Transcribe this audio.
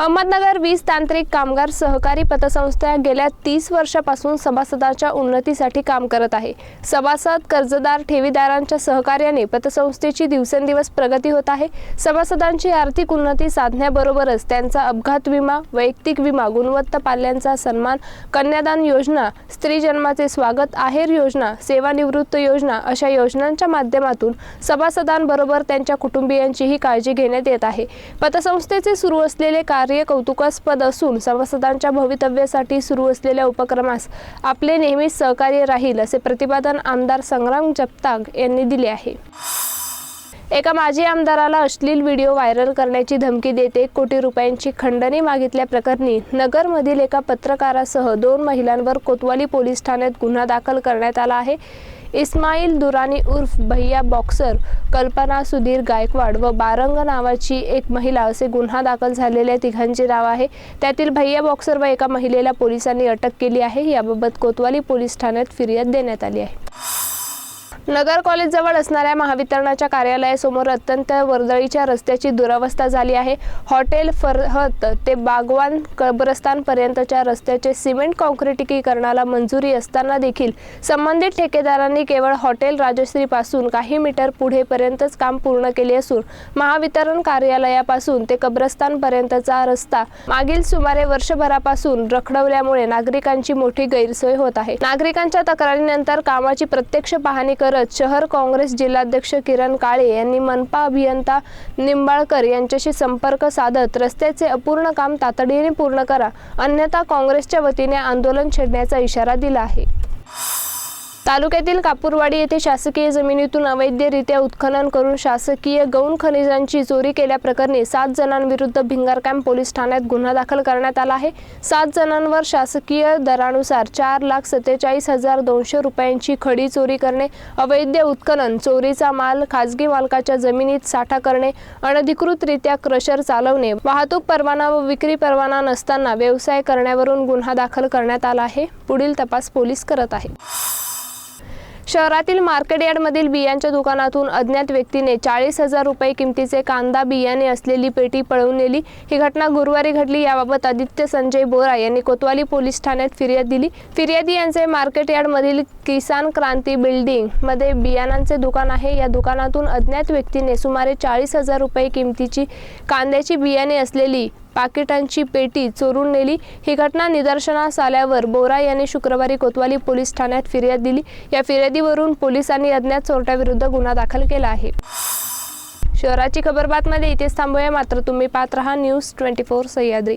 अहमदनगर वीज तांत्रिक कामगार सहकारी पतसंस्था गेल्या तीस वर्षापासून सभासदांच्या उन्नतीसाठी काम करत आहे. सभासद कर्जदार ठेवीदारांच्या सहकार्याने पतसंस्थेची दिवसेंदिवस प्रगती होत आहे. सभासदांची आर्थिक उन्नती साधण्याबरोबरच त्यांचा अपघात विमा वैयक्तिक विमा गुणवत्ता पाल्यांचा सन्मान कन्यादान योजना स्त्री जन्माचे स्वागत आहेर योजना सेवानिवृत्त योजना अशा योजनांच्या माध्यमातून सभासदांबरोबर त्यांच्या कुटुंबियांचीही काळजी घेण्यात येत आहे. पतसंस्थेचे सुरू असलेले कार्य कौतुकास्पद असून सभासदांच्या भवितव्यासाठी सुरू असलेल्या उपक्रमास आपले नेहमीच सहकार्य राहील असे प्रतिपादन आमदार संग्राम जगताप यांनी दिले आहे. एका माजी आमदाराला अश्लील व्हिडिओ व्हायरल करण्याची धमकी देत एक कोटी रुपयांची खंडणी मागितल्याप्रकरणी नगरमधील एका पत्रकारासह दोन महिलांवर कोतवाली पोलीस ठाण्यात गुन्हा दाखल करण्यात आला आहे. इस्माईल दुरानी उर्फ भैया बॉक्सर कल्पना सुधीर गायकवाड व बारंग नावाची एक महिला असे गुन्हा दाखल झालेल्या तिघांचे नाव आहे. त्यातील भैया बॉक्सर व एका महिलेला पोलिसांनी अटक केली आहे. याबाबत कोतवाली पोलीस ठाण्यात फिर्याद देण्यात आली आहे. नगर कॉलेजजवळ असणाऱ्या महावितरणाच्या कार्यालयासमोर अत्यंत वर्दळीच्या रस्त्याची दुरावस्था झाली आहे. हॉटेल फरहत ते बागवान कब्रस्तानपर्यंतच्या रस्त्याचे सिमेंट काँक्रिटीकरणाला मंजुरी असताना देखील संबंधित ठेकेदारांनी केवळ हॉटेल राजश्रीपासून काही मीटर पुढेपर्यंतच काम पूर्ण केले असून महावितरण कार्यालयापासून ते कब्रस्तानपर्यंतचा रस्ता मागील सुमारे वर्षभरापासून रखडवल्यामुळे नागरिकांची मोठी गैरसोय होत आहे. नागरिकांच्या तक्रारीनंतर कामाची प्रत्यक्ष पाहणी करत करत शहर काँग्रेस जिल्हाध्यक्ष किरण काळे यांनी मनपा अभियंता निंबाळकर यांच्याशी संपर्क साधत रस्त्याचे अपूर्ण काम तातडीने पूर्ण करा अन्यथा काँग्रेसच्या वतीने आंदोलन छेडण्याचा इशारा दिला आहे. तालुक्यातील कापूरवाडी येथे शासकीय जमिनीतून अवैधरित्या उत्खनन करून शासकीय गौण खनिजांची चोरी केल्याप्रकरणी सात जणांविरुद्ध भिंगार कॅम्प पोलीस ठाण्यात गुन्हा दाखल करण्यात आला आहे. सात जणांवर शासकीय दरानुसार चार लाख सत्तेचाळीस हजार दोनशे रुपयांची खडी चोरी करणे अवैध उत्खनन चोरीचा माल खाजगी मालकाच्या जमिनीत साठा करणे अनधिकृतरित्या क्रशर चालवणे वाहतूक परवाना व विक्री परवाना नसताना व्यवसाय करण्यावरून गुन्हा दाखल करण्यात आला आहे. पुढील तपास पोलीस करत आहे शहरातील मार्केट यार्डमधील बियांच्या दुकानातून अज्ञात व्यक्तीने चाळीस हजार रुपये किमतीचे कांदा बियाणे असलेली पेटी पळवून नेली. ही घटना गुरुवारी घडली. याबाबत आदित्य संजय बोरा यांनी कोतवाली पोलीस ठाण्यात फिर्याद दिली. फिर्यादी यांचे मार्केट यार्डमधील किसान क्रांती बिल्डिंगमध्ये बियाणांचे दुकान आहे. या दुकानातून अज्ञात व्यक्तीने सुमारे चाळीस हजार रुपये किमतीची कांद्याची बियाणे असलेली पाकिटांची पेटी चोरून नेली. ही घटना निदर्शनास आल्यावर बोरा यांनी शुक्रवारी कोतवाली पोलीस ठाण्यात फिर्याद दिली. या फिर्यादीवरून पोलिसांनी अज्ञात चोरट्याविरुद्ध गुन्हा दाखल केला आहे. शहराची खबर बातमध्ये इथेच थांबूया. मात्र तुम्ही पाहत रहा न्यूज ट्वेंटी फोर सह्याद्री.